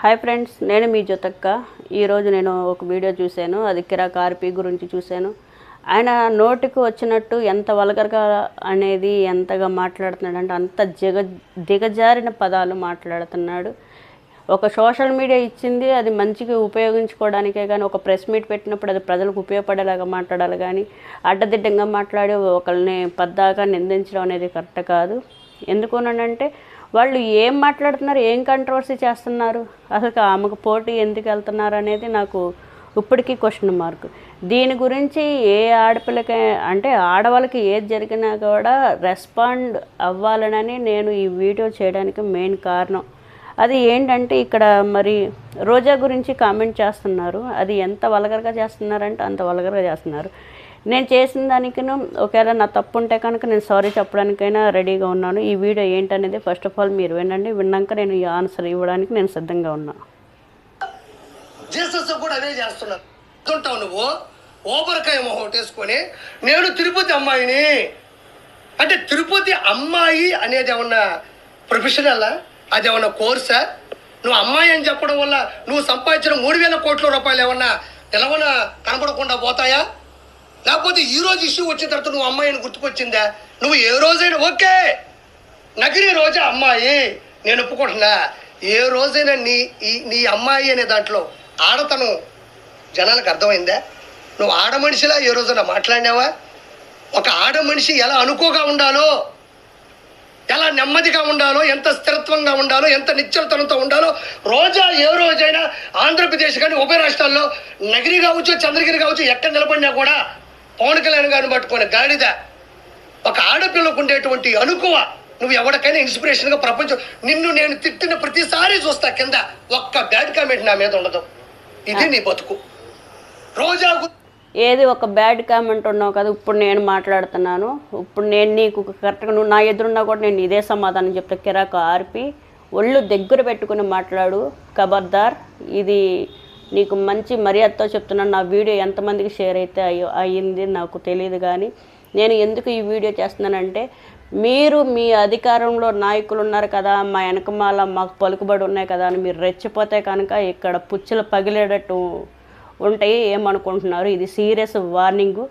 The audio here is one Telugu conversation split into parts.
హాయ్ ఫ్రెండ్స్ నేను మీ జొతక్క ఈరోజు నేను ఒక వీడియో చూశాను. అది కిరాక్ ఆర్పీ గురించి చూశాను. ఆయన నోటికి వచ్చినట్టు ఎంత వల్గర్గా అనేది ఎంతగా మాట్లాడుతున్నాడు అంటే అంత జిగ దిగజారిన పదాలు మాట్లాడుతున్నాడు. ఒక సోషల్ మీడియా ఇచ్చింది అది మంచిగా ఉపయోగించుకోవడానికే కానీ ఒక ప్రెస్ మీట్ పెట్టినప్పుడు అది ప్రజలకు ఉపయోగపడేలాగా మాట్లాడాలి కానీ అడ్డదిడ్డంగా మాట్లాడి ఒకరిని పద్దాగా నిందించడం అనేది కరెక్ట్ కాదు. ఎందుకునంటే వాళ్ళు ఏం మాట్లాడుతున్నారు ఏం కంట్రవర్సీ చేస్తున్నారు అసలు ఆమెకు పోటీ ఎందుకు వెళ్తున్నారు అనేది నాకు ఇప్పటికీ క్వశ్చన్ మార్క్ దీని గురించి ఏ ఆడపిల్లకి అంటే ఆడవాళ్ళకి ఏది జరిగినా కూడా రెస్పాండ్ అవ్వాలనని నేను ఈ వీడియో చేయడానికి మెయిన్ కారణం. అది ఏంటంటే ఇక్కడ మరి రోజా గురించి కామెంట్ చేస్తున్నారు. అది ఎంత వలగరగా చేస్తున్నారంటే అంత వలగరగా చేస్తున్నారు. నేను చేసిన దానికిను ఒకవేళ నా తప్పు ఉంటే కనుక నేను సారీ చెప్పడానికైనా రెడీగా ఉన్నాను. ఈ వీడియో ఏంటనేది ఫస్ట్ ఆఫ్ ఆల్ మీరు వినండి. విన్నాక నేను ఈ ఆన్సర్ ఇవ్వడానికి నేను సిద్ధంగా ఉన్నాను జీసస్ కూడా అదే చేస్తున్నారు. నువ్వు? ఓబరకాయ మొహం వేసుకొని నేను తిరుపతి అమ్మాయిని. అంటే తిరుపతి అమ్మాయి అనేది ఏమన్నా ప్రొఫెషనల్ అది ఏమన్నా కోర్సా నువ్వు అమ్మాయి అని చెప్పడం వల్ల నువ్వు సంపాదించిన మూడు వేల కోట్ల రూపాయలు ఏమన్నా నిలవన కనబడకుండా పోతాయా? లేకపోతే ఈ రోజు ఇష్యూ వచ్చిన తర్వాత నువ్వు అమ్మాయిని గుర్తుకొచ్చిందా? నువ్వు ఏ రోజైనా ఓకే. నగిరి రోజా అమ్మాయి. నేను ఒప్పుకుంటున్నా. ఏ రోజైనా నీ ఈ నీ అమ్మాయి అనే దాంట్లో ఆడతనం జనాలకు అర్థమైందా? నువ్వు ఆడ మనిషిలా ఏ రోజైనా మాట్లాడినావా? ఒక ఆడ మనిషి ఎలా అనుకోగా ఉండాలో ఎలా నెమ్మదిగా ఉండాలో ఎంత స్థిరత్వంగా ఉండాలో ఎంత నిశ్చలతనంతో ఉండాలో రోజా ఏ రోజైనా ఆంధ్రప్రదేశ్ కానీ ఉభయ రాష్ట్రాల్లో నగిరి కావచ్చు చంద్రగిరి కావచ్చు ఎక్కడ నిలబడినా కూడా పవన్ కళ్యాణ్ గారిని పట్టుకొని గాడిద ఒక ఆడపిల్లకు ఉండేటువంటి అనుకువ. నువ్వు ఎవరికైనా ఇన్స్పిరేషన్గా ప్రపంచం నిన్ను నేను తిట్టిన ప్రతిసారి చూస్తా కింద. ఒక్క బ్యాడ్ కామెంట్ నా మీద ఉండదు. ఇది నీ బతుకు. రోజా ఏది ఒక బ్యాడ్ కామెంట్ ఉన్నావు కదా ఇప్పుడు నేను మాట్లాడుతున్నాను. ఇప్పుడు నేను నీకు కరెక్ట్గా నువ్వు నా ఎదురున్నా కూడా నేను ఇదే సమాధానం చెప్తా. కిరాకు ఆర్పి ఒళ్ళు దగ్గర పెట్టుకుని మాట్లాడు ఖబర్దార్ ఇది నీకు మంచి మర్యాదతో చెప్తున్నాను. నా వీడియో ఎంతమందికి షేర్ అయితే అయ్యో అయ్యింది నాకు తెలియదు కానీ నేను ఎందుకు ఈ వీడియో చేస్తున్నానంటే మీరు మీ అధికారంలో నాయకులు ఉన్నారు కదా మా వెనకమాల మాకు పలుకుబడి ఉన్నాయి కదా అని మీరు రెచ్చిపోతే కనుక ఇక్కడ పుచ్చులు పగిలేటట్టు ఉంటాయి ఏమనుకుంటున్నారు? ఇది సీరియస్ వార్నింగ్.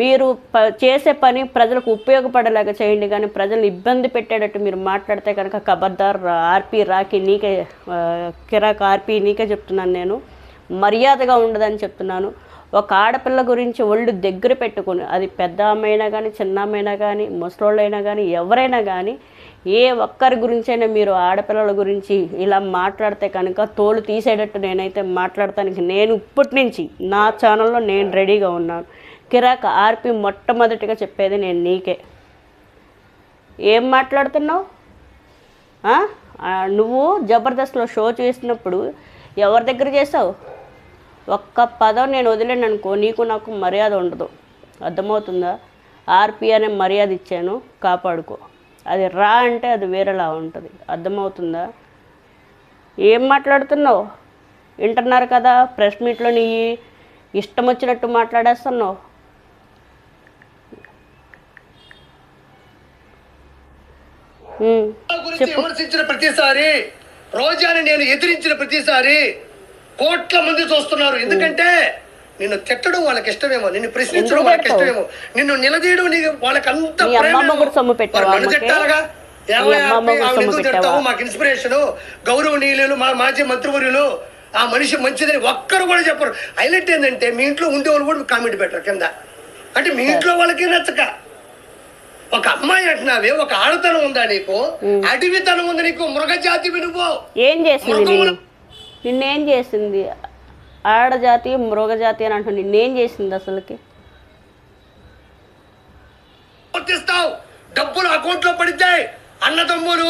మీరు ప చేసే పని ప్రజలకు ఉపయోగపడేలాగా చేయండి కానీ ప్రజలను ఇబ్బంది పెట్టేటట్టు మీరు మాట్లాడితే కనుక ఖబర్దార్ ఆర్పి రాకి నీకే కిరాక్ ఆర్పి నీకే చెప్తున్నాను నేను. మర్యాదగా ఉండదని చెప్తున్నాను. ఒక ఆడపిల్ల గురించి ఒళ్ళు దగ్గర పెట్టుకుని అది పెద్ద అమ్మైనా కానీ చిన్న అమ్మైనా కానీ ముసలోళ్ళైనా కానీ ఎవరైనా కానీ ఏ ఒక్కరి గురించైనా మీరు ఆడపిల్లల గురించి ఇలా మాట్లాడితే కనుక తోలు తీసేటట్టు నేనైతే మాట్లాడటానికి నేను ఇప్పటి నుంచి నా ఛానల్లో నేను రెడీగా ఉన్నాను. కిరాక్ ఆర్పి మొట్టమొదటిగా చెప్పేది నేను నీకే. ఏం మాట్లాడుతున్నావు? నువ్వు జబర్దస్త్లో షో చేసినప్పుడు ఎవరి దగ్గర చేసావు? ఒక్క పదం నేను వదిలేను అనుకో నీకు నాకు మర్యాద ఉండదు. అర్థమవుతుందా? ఆర్పి అనే మర్యాద ఇచ్చాను కాపాడుకో. అది రా అంటే అది వేరేలా ఉంటుంది. అర్థమవుతుందా? ఏం మాట్లాడుతున్నావు? వింటున్నారు కదా ప్రెస్ మీట్లో నీ ఇష్టం వచ్చినట్టు మాట్లాడేస్తున్నావు. విమర్శించిన ప్రతిసారి రోజాని నేను ఎదిరించిన ప్రతిసారి కోట్ల మంది చూస్తున్నారు. ఎందుకంటే నిన్ను తిట్టడం వాళ్ళకి ఇష్టమేమో నిన్ను ప్రశ్నించడం వాళ్ళకి? ఇష్టమేమో నిన్ను నిలదీయడం నీకు వాళ్ళకి అంత నన్ను? తిట్టాలగా? తిడతావు? మాకు ఇన్స్పిరేషన్ గౌరవనీయులు మా మాజీ మంత్రివర్యులు ఆ మనిషి మంచిదని ఒక్కరు కూడా చెప్పరు. హైలైట్ ఏంటంటే మీ ఇంట్లో ఉండేవాళ్ళు కూడా కామెంట్ పెట్టరు కింద. అంటే మీ ఇంట్లో వాళ్ళకి నచ్చక. ఒక అమ్మాయి అంటున్నావే ఒక ఆడతనం ఉందా నీకు? అడవితనం ఉంది నీకు మృగజాతి వినుపో ఏం చేసింది నిన్ను చేసింది? ఆడజాతి మృగజాతి అని అంటుంది నిన్నేం చేసింది అసలుకి? డబ్బులు అకౌంట్లో పడితే అన్నదమ్ములు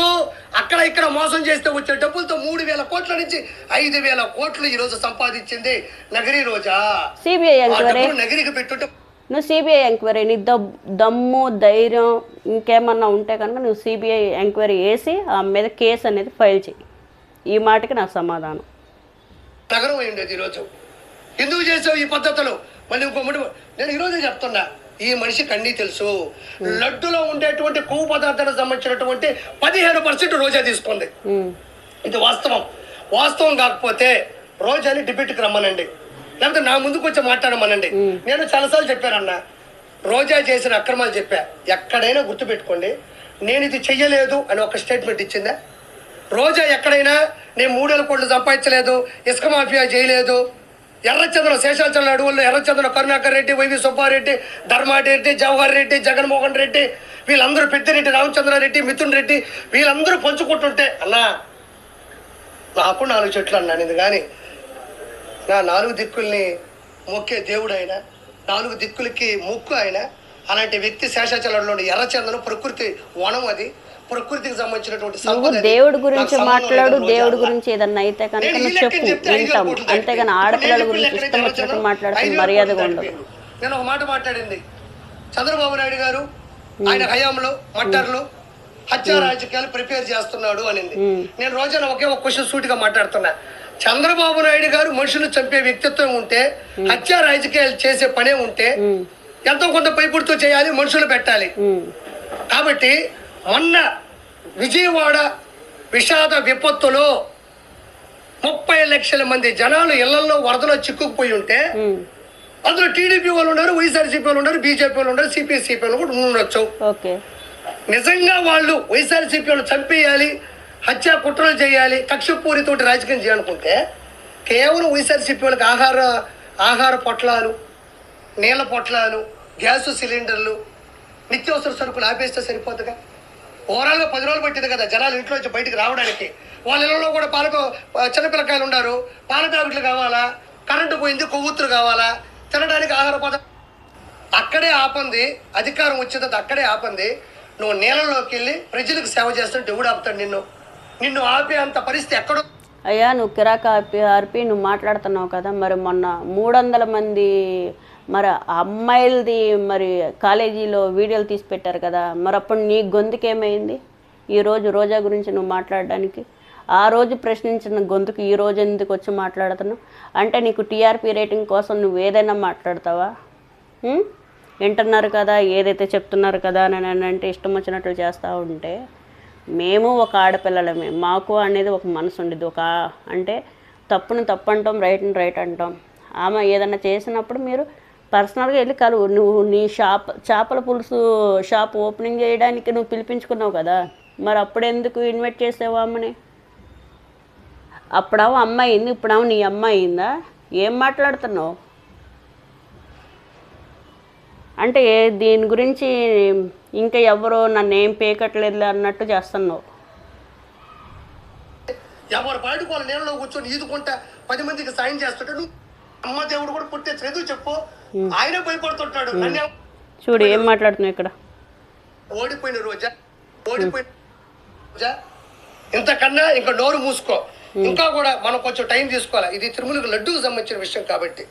అక్కడ ఇక్కడ మోసం చేస్తే వచ్చే డబ్బులతో మూడు వేల కోట్ల నుంచి ఐదు వేల కోట్లు ఈ రోజు సంపాదించింది నగరి రోజా. CBI enquiry? నగరికి పెట్టుంటే నువ్వు సిబిఐ ఎంక్వైరీ నీ దమ్ దమ్ము ధైర్యం ఇంకేమన్నా ఉంటే కనుక నువ్వు సిబిఐ ఎంక్వైరీ వేసి ఆ మీద కేసు అనేది ఫైల్ చేయి ఈ మాటకి నాకు సమాధానం. నగరం అయింది ఈరోజు. ఎందుకు చేసావు ఈ పద్ధతులు? మళ్ళీ ఇంకో ముడి నేను ఈరోజే చెప్తున్నా. ఈ మనిషికి అన్నీ తెలుసు. లడ్డులో ఉండేటువంటి కొవ్వు పదార్థాలకు సంబంధించినటువంటి పదిహేను పర్సెంట్ రోజా తీసుకుంది. ఇది వాస్తవం. వాస్తవం కాకపోతే రోజాని డిబేట్కి రమ్మనండి. లేకపోతే నా ముందుకు వచ్చి మాట్లాడమనండి. నేను చాలాసార్లు చెప్పానన్న. రోజా చేసిన అక్రమాలు చెప్పా. ఎక్కడైనా గుర్తుపెట్టుకోండి. నేను ఇది చెయ్యలేదు అని ఒక స్టేట్మెంట్ ఇచ్చిందా? రోజా ఎక్కడైనా నేను మూడేళ్ళ కోట్లు సంపాదించలేదు ఇసుక మాఫియా చేయలేదు. ఎర్రచంద్ర శేషాచలం అడవుల్లో ఎర్రచంద్ర కరుణాకర్ రెడ్డి వైవి సుబ్బారెడ్డి ధర్మారెడ్డి జవహర్ రెడ్డి జగన్మోహన్ రెడ్డి వీళ్ళందరూ పెద్దిరెడ్డి రామచంద్రారెడ్డి మిథున్ రెడ్డి వీళ్ళందరూ పంచుకుంటుంటే అన్నా నాకు నాలుగు చెట్లు అన్నాను ఇది కానీ నా నాలుగు దిక్కుల్ని మొక్కే దేవుడు ఆయన నాలుగు దిక్కులకి ముక్కు ఆయన అలాంటి వ్యక్తి శేషాచలంలో ఎర్రచందనం ప్రకృతి వనం అది. ప్రకృతికి సంబంధించినటువంటి. దేవుడి గురించి మాట్లాడు దేవుడి. గురించి ఏదన్నా అయితే కనుక చెప్పు వింటాం. అంతేగాని. ఆడపిల్లల గురించి ఇష్టం ఎక్కడైతే వచ్చినట్టు వచ్చానో మాట్లాడితే ఐదు మర్యాదగా ఉండదు. నేను ఒక మాట మాట్లాడింది. చంద్రబాబు నాయుడు గారు ఆయన హయాంలో మట్టర్లు హత్య రాజకీయాలు ప్రిపేర్ చేస్తున్నాడు అనింది. నేను రోజున ఒకే ఒక క్వశ్చన్ సూటిగా మాట్లాడుతున్నా. చంద్రబాబు నాయుడు గారు మనుషులు చంపే వ్యక్తిత్వం ఉంటే హత్య రాజకీయాలు చేసే పనే ఉంటే ఎంతో కొంత పైపుడుతూ చేయాలి మనుషులు పెట్టాలి. కాబట్టి మొన్న విజయవాడ విషాద విపత్తులో ముప్పై లక్షల మంది జనాలు ఇళ్ళలో వరదలో చిక్కుకుపోయి ఉంటే. అందులో టీడీపీ వాళ్ళు ఉన్నారు వైఎస్ఆర్సీపీ వాళ్ళు ఉన్నారు బీజేపీ వాళ్ళు ఉన్నారు సిపిఎస్సీపీ వాళ్ళు కూడా ఉండొచ్చు నిజంగా వాళ్ళు వైఎస్ఆర్సీపీ వాళ్ళు చంపేయాలి హత్య కుట్రలు చేయాలి కక్షపూరితోటి రాజకీయం చేయాలనుకుంటే కేవలం వైఎస్ఆర్సీపీ వాళ్ళకి ఆహార ఆహార పొట్లాలు నీళ్ళ పొట్లాలు గ్యాస్ సిలిండర్లు నిత్యావసర సరుకులు ఆపేస్తే సరిపోతుందిగా? ఓవరాల్గా పది రోజులు పట్టింది కదా జనాలు ఇంట్లో నుంచి బయటకు రావడానికి. వాళ్ళ ఇళ్ళలో కూడా పాలక చిన్నపిల్లకాయలు ఉన్నారు. పాల ప్యాకెట్లు కావాలా? కరెంటు పోయింది కొవ్వొత్తులు కావాలా? తినడానికి ఆహార పదార్థం అక్కడే ఆపంది అధికారం వచ్చిన తర్వాత అక్కడే ఆపంది. నువ్వు నీళ్ళలోకి వెళ్ళి ప్రజలకు సేవ చేస్తుంటే ఎవడు ఆపుతాడు నిన్ను. నిన్ను ఆపే అంత పరిస్థితి ఎక్కడో అయ్యా నువ్వు కిరాక ఆపి ఆర్పి నువ్వు మాట్లాడుతున్నావు కదా. మరి మొన్న మూడు వందల మంది మరి అమ్మాయిలది మరి కాలేజీలో వీడియోలు తీసి పెట్టారు కదా మరి అప్పుడు నీ గొంతుకేమైంది ఈరోజు రోజా గురించి నువ్వు మాట్లాడడానికి? ఆ రోజు ప్రశ్నించిన గొంతుకు ఈ రోజు ఎందుకు వచ్చి మాట్లాడుతున్నావు? అంటే నీకు టీఆర్పీ రేటింగ్ కోసం నువ్వు ఏదైనా మాట్లాడతావా? వింటున్నారు కదా ఏదైతే చెప్తున్నారు కదా అని అంటే ఇష్టం వచ్చినట్లు చేస్తూ ఉంటే మేము ఒక ఆడపిల్లలమే. మాకు అనేది ఒక మనసు ఉండేది. ఒక అంటే తప్పును తప్పు అంటాం రైట్ని రైట్ అంటాం. ఆమె ఏదైనా చేసినప్పుడు మీరు పర్సనల్గా వెళ్ళి కలువు నువ్వు నీ షాప్ చేపల పులుసు షాప్ ఓపెనింగ్ చేయడానికి నువ్వు పిలిపించుకున్నావు కదా మరి అప్పుడు ఎందుకు ఇన్వైట్ చేసావు అమ్మని? అప్పుడావు అమ్మాయి అయింది ఇప్పుడావు నీ అమ్మాయి అయిందా ఏం మాట్లాడుతున్నావు? అంటే దీని గురించి ఇంకా ఎవరో నన్ను ఏం పేకట్లేదు అన్నట్టు చేస్తున్నావు. ఎవరు బయటకు వాళ్ళ నీళ్ళలో కూర్చొని ఈదుకుంటా పది మందికి సాయం చేస్తుంటే నువ్వు అమ్మ దేవుడు కూడా పుట్టే చదువు చెప్పు. ఆయన భయపడుతుంటాడు. నన్ను చూడు ఏం మాట్లాడుతున్నావు ఇక్కడ? ఓడిపోయిన రోజా ఓడిపోయిన రోజా ఇంతకన్నా ఇంకా నోరు మూసుకో. ఇంకా కూడా మనం కొంచెం టైం తీసుకోవాలి. ఇది తిరుమలకు లడ్డూకు సంబంధించిన విషయం కాబట్టి.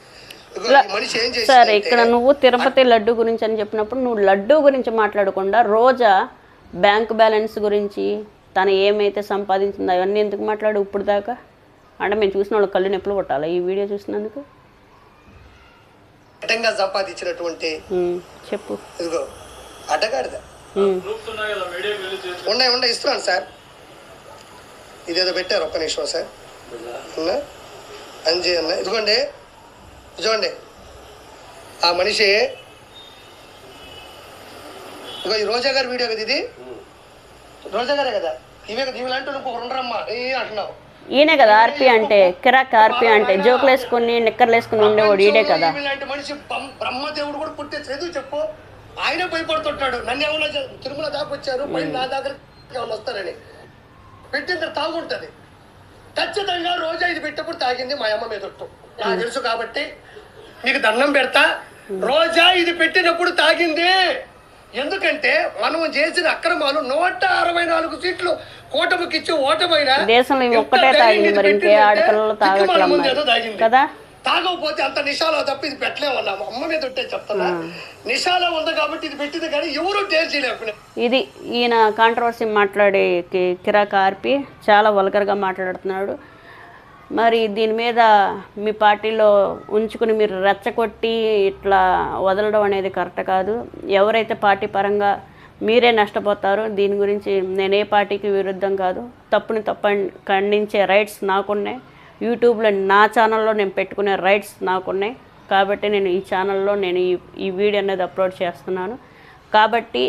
సరే ఇక్కడ నువ్వు తిరుపతి లడ్డు గురించి అని చెప్పినప్పుడు నువ్వు లడ్డు గురించి మాట్లాడకుండా రోజా బ్యాంక్ బ్యాలెన్స్ గురించి తను ఏమైతే సంపాదించిందో అవన్నీ ఎందుకు మాట్లాడు ఇప్పుడు దాకా? అంటే మేము చూసిన వాళ్ళు కళ్ళు నొప్పులు కొట్టాలి ఈ వీడియో చూసినందుకు? అడ్డంగా సంపాదించినటువంటి చెప్పు. ఇదిగో అడ్డగాడిద. ఉన్నాయి ఉన్నాయి ఇస్తున్నాను సార్. ఇదేదో పెట్టారు ఒక్క నిమిషం సార్. అంజీ అన్న ఇదిగోండి. చూడండి ఆ మనిషి ఇదిగో ఈ రోజా గారి వీడియో కదా ఇది? రోజా గారే కదా? ఇవే కదా ఇవి లాంటి ఇంకొకరు ఉండరమ్మా. ఏ అంటున్నావు. ఈయనే కదా ఆర్పి అంటే కిరాక్ ఆర్పి అంటే జోకులు వేసుకుని నిక్కర్లు వేసుకుని ఉండేవాడు ఈడే కదా. మనిషి బ్రహ్మ- బ్రహ్మదేవుడు కూడా పుట్టే చదువు చెప్పు. ఆయన భయపడుతుంటాడు. నన్ను ఏమన్నా తిరుమల దాకా వచ్చారు నా దగ్గర వస్తారని. పెట్టిన తాగుంటది. ఖచ్చితంగా రోజా ఇది పెట్టినప్పుడు తాగింది మా అమ్మ మీద. నాకు తెలుసు కాబట్టి నీకు దండం పెడతా. రోజా ఇది పెట్టినప్పుడు తాగింది ఎందుకంటే మనం చేసిన అక్రమాలు నూట అరవై నాలుగు సీట్లు కూటమికి ఇచ్చి ఓటమైనా దేశంలో ఒక్కటే తాగింది మరి ఇంకే ఆడపిల్లలు. కదా? తాగకపోతే అంత నిషాలో తప్ప ఇది పెట్టలేమన్నాము అమ్మ మీద ఉంటే చెప్తున్నా. నిషాలో ఉంది కాబట్టి ఇది పెట్టింది కానీ ఎవరు టేస్ట్ చేయలేకపోయినా. ఇది ఈయన కాంట్రవర్సీ మాట్లాడే కిరాక్ ఆర్పి చాలా వల్గర్గా మాట్లాడుతున్నాడు. మరి దీని మీద మీ పార్టీలో ఉంచుకుని మీరు రెచ్చగొట్టి ఇట్లా వదలడం అనేది కరెక్ట్ కాదు. ఎవరైతే పార్టీ పరంగా మీరే నష్టపోతారు దీని గురించి నేను ఏ పార్టీకి విరుద్ధం కాదు. తప్పుని తప్ప ఖండించే రైట్స్ నాకున్నాయి. యూట్యూబ్లో నా ఛానల్లో నేను పెట్టుకునే రైట్స్ నాకున్నాయి. కాబట్టి నేను ఈ ఛానల్లో నేను ఈ ఈ వీడియో అనేది అప్లోడ్ చేస్తున్నాను. కాబట్టి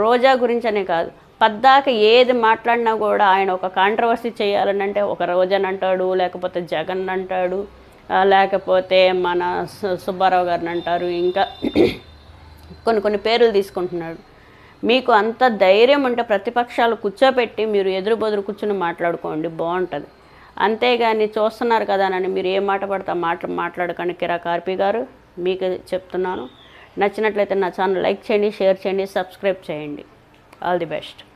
రోజా గురించి అనే కాదు. పద్దాక ఏది మాట్లాడినా కూడా ఆయన ఒక కాంట్రవర్సీ చేయాలని అంటే ఒక రోజన్ అంటాడు లేకపోతే జగన్ అంటాడు లేకపోతే మన సు- సుబ్బారావు గారిని అంటారు ఇంకా కొన్ని కొన్ని పేర్లు తీసుకుంటున్నాడు. మీకు అంత ధైర్యం ఉంటే ప్రతిపక్షాలు కూర్చోబెట్టి మీరు ఎదురు బొదురు కూర్చుని మాట్లాడుకోండి బాగుంటుంది. అంతేగాని చూస్తున్నారు కదా అని మీరు ఏ మాట పడితే మాట మాట్లాడకండి. కిరా కార్పి గారు మీకు చెప్తున్నాను. నచ్చినట్లయితే నా ఛానల్ లైక్ చేయండి షేర్ చేయండి సబ్స్క్రైబ్ చేయండి. All the best.